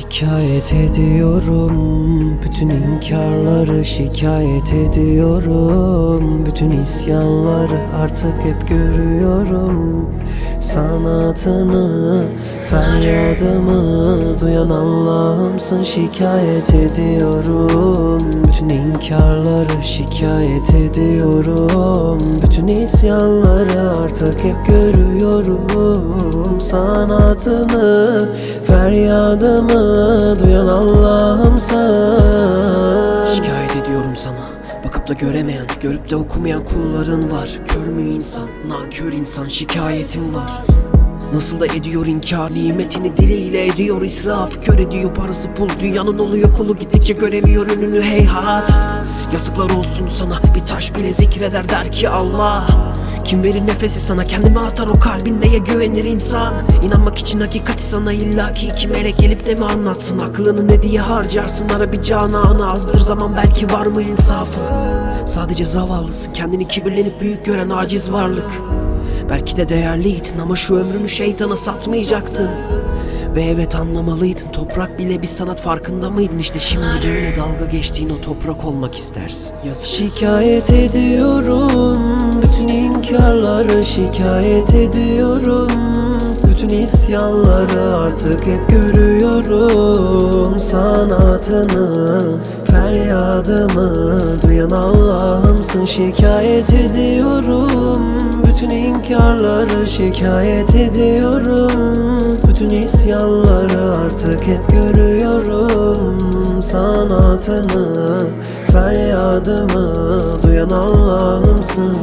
Şikayet ediyorum. Bütün inkarları şikayet ediyorum. Bütün isyanları artık hep görüyorum. Sanatını feryadımı duyan Allah'ımsın şikayet ediyorum. Bütün inkarları şikayet ediyorum. Bütün isyanları artık hep görüyorum. Sanatını feryadımı duyan Allah'ımsın. Şikayet ediyorum sana. Bakıp da göremeyen, görüp de okumayan kulların var. Kör mü insan, nankör insan, şikayetim var Nasıl da ediyor inkar nimetini diliyle ediyor israf. Kör ediyor parası pul dünyanın oluyor. Kulu gittikçe göremiyor önünü heyhat. Yazıklar olsun sana bir taş bile zikreder der ki Allah. Kim verir nefesi sana? Kendime atar o kalbin neye güvenir insan? İnanmak için hakikati sana illaki iki melek gelip de mi anlatsın? Aklını ne diye harcarsın? Ara bir cananı azdır zaman belki var mı insafı Sadece zavallısın kendini kibirlenip büyük gören aciz varlık Belki de değerliydin ama şu ömrünü şeytana satmayacaktın. Ve evet anlamalıydın toprak bile bir sanat farkında mıydın? İşte şimdi böyle dalga geçtiğin o toprak olmak istersin. Yazık. Şikayet ediyorum bütün inkarları şikayet ediyorum bütün isyanları artık hep görüyorum. Sanatını feryadımı duyan Allah'ımsın. Şikayet ediyorum. Bütün inkarları şikayet ediyorum. Bütün isyanları artık hep görüyorum. Sanatını, feryadımı duyan Allah'ımsın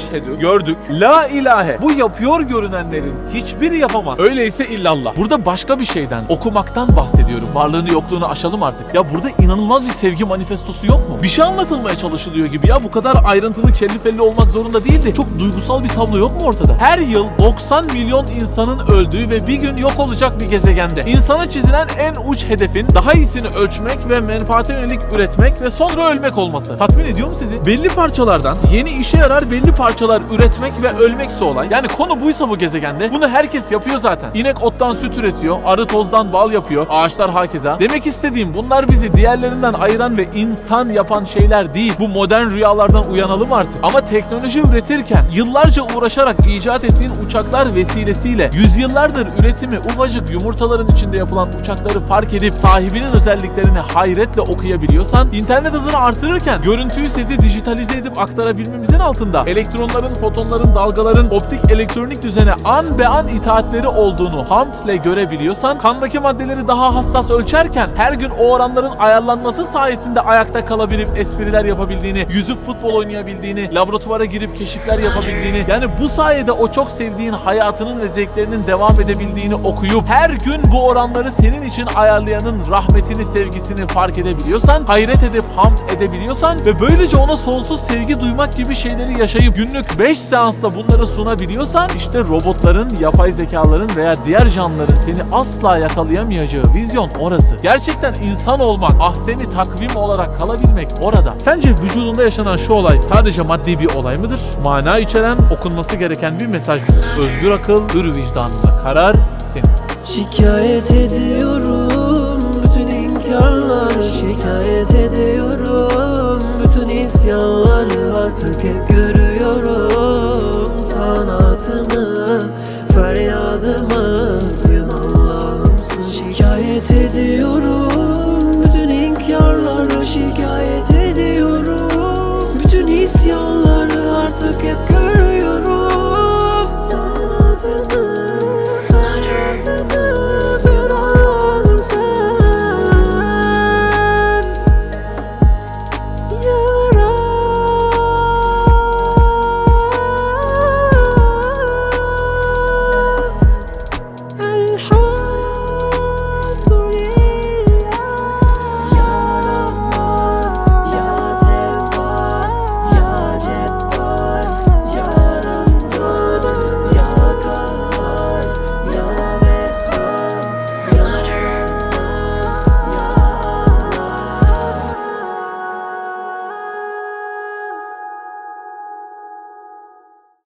Eşhedü gördük. La ilahe. Bu yapıyor görünenlerin hiçbiri yapamaz. Öyleyse illallah. Burada başka bir şeyden, okumaktan bahsediyorum. Varlığını yokluğunu aşalım artık. Ya burada inanılmaz bir sevgi manifestosu yok mu? Bir şey anlatılmaya çalışılıyor gibi ya. Bu kadar ayrıntılı kelli felli olmak zorunda değil de çok duygusal bir tablo yok mu ortada? Her yıl 90 milyon insanın öldüğü ve bir gün yok olacak bir gezegende insana çizilen en uç hedefin daha iyisini ölçmek ve menfaate yönelik üretmek ve sonra ölmek olması. Tatmin ediyor mu sizi? Belli parçalardan yeni işe yarar belli parçalar üretmek ve ölmekse olay. Yani konu buysa bu gezegende bunu herkes yapıyor zaten. İnek ottan süt üretiyor, arı tozdan bal yapıyor, ağaçlar hakeza. Demek istediğim bunlar bizi diğerlerinden ayıran ve insan yapan şeyler değil. Bu modern rüyalardan uyanalım artık. Ama teknoloji üretirken yıllarca uğraşarak icat ettiğin uçaklar vesilesiyle yüzyıllardır üretimi ufacık yumurtaların içinde yapılan uçakları fark edip sahibinin özelliklerini hayretle okuyabiliyorsan internet hızını artırırken görüntüyü sesi dijitalize edip aktarabilmemizin altında elektronların, fotonların, dalgaların optik elektronik düzene an be an itaatleri olduğunu hamdle görebiliyorsan kandaki maddeleri daha hassas ölçerken her gün o oranların ayarlanması sayesinde ayakta kalabilip espriler yapabildiğini, yüzüp futbol oynayabildiğini, laboratuvara girip keşifler yapabildiğini yani bu sayede o çok sevdiğin hayatının ve zevklerinin devam edebildiğini okuyup her gün bu oranları senin için ayarlayanın rahmetini, sevgisini fark edebiliyorsan, hayret edip hamd edebiliyorsan ve böylece ona sonsuz sevgi duymak gibi şeyleri yaşayıp günlük 5 seansla bunları sunabiliyorsan işte robotların, yapay zekaların veya diğer canlıların seni asla yakalayamayacağı vizyon orası. Gerçekten insan olmak, ah seni takvim olarak kalabilmek orada. Sence vücudunda yaşanan şu olay sadece maddi bir olay mıdır? Mana içeren, okunması gereken bir mesaj mıdır? Özgür akıl, hür vicdanına karar senin. Şikayet ediyorum bütün inkarları şikayet ediyorum isyanları artık hep